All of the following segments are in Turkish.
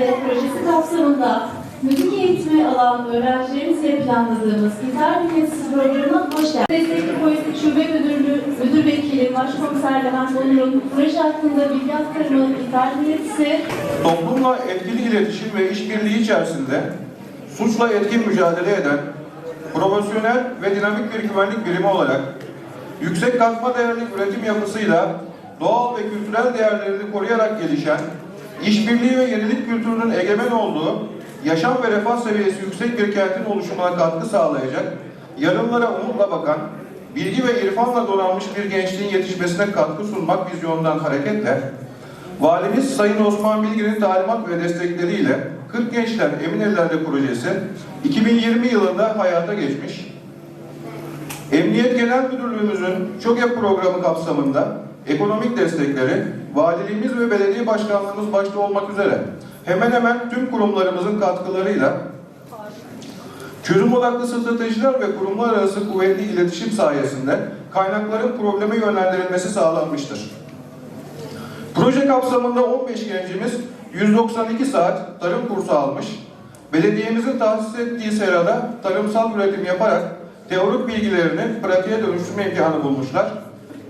ileride projesi kapsamında müzik eğitimi alan öğrencilerimizle planladığımız gitar dinletisi programına hoş geldiniz. Destekli Politik Şube Müdürlüğü, Müdür Vekili Başkomiser Levent Onur'un proje hakkında bilgi aktarımı gitar dinletisi Toplumla etkili iletişim ve işbirliği içerisinde suçla etkin mücadele eden profesyonel ve dinamik bir güvenlik birimi olarak yüksek katma değerli üretim yapısıyla doğal ve kültürel değerlerini koruyarak gelişen, işbirliği ve yenilik kültürünün egemen olduğu, yaşam ve refah seviyesi yüksek bir kentin oluşumuna katkı sağlayacak, yarınlara umutla bakan, bilgi ve irfanla donanmış bir gençliğin yetişmesine katkı sunmak vizyonundan hareketle, Valimiz Sayın Osman Bilgin'in talimat ve destekleriyle 40 Gençler Emin Ellerde projesi 2020 yılında hayata geçmiş. Emniyet Genel Müdürlüğümüzün ÇOGE programı kapsamında ekonomik destekleri valiliğimiz ve belediye başkanlığımız başta olmak üzere hemen hemen tüm kurumlarımızın katkılarıyla çözüm odaklı stratejiler ve kurumlar arası kuvvetli iletişim sayesinde kaynakların probleme yönlendirilmesi sağlanmıştır. Proje kapsamında 15 gencimiz 192 saat tarım kursu almış, belediyemizin tahsis ettiği serada tarımsal üretim yaparak teorik bilgilerini pratiğe dönüştürme imkanı bulmuşlar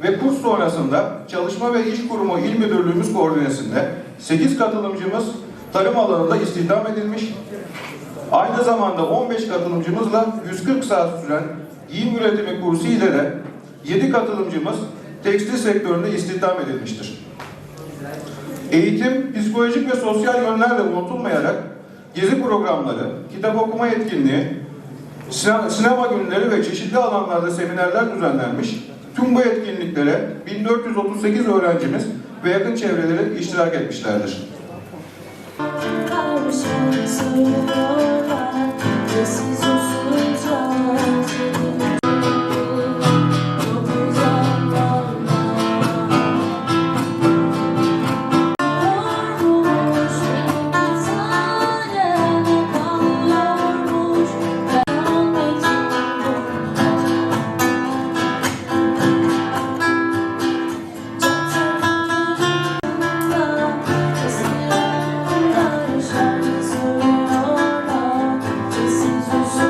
ve kurs sonrasında Çalışma ve İş Kurumu İl Müdürlüğümüz koordinesinde 8 katılımcımız tarım alanında istihdam edilmiş, aynı zamanda 15 katılımcımızla 140 saat süren giyim üretimi kursu ile de 7 katılımcımız tekstil sektöründe istihdam edilmiştir. Eğitim, psikolojik ve sosyal yönlerle unutulmayarak gezi programları, kitap okuma etkinliği, sine- sinema günleri ve çeşitli alanlarda seminerler düzenlenmiş. Tüm bu etkinliklere 1438 öğrencimiz ve yakın çevreleri iştirak etmişlerdir. to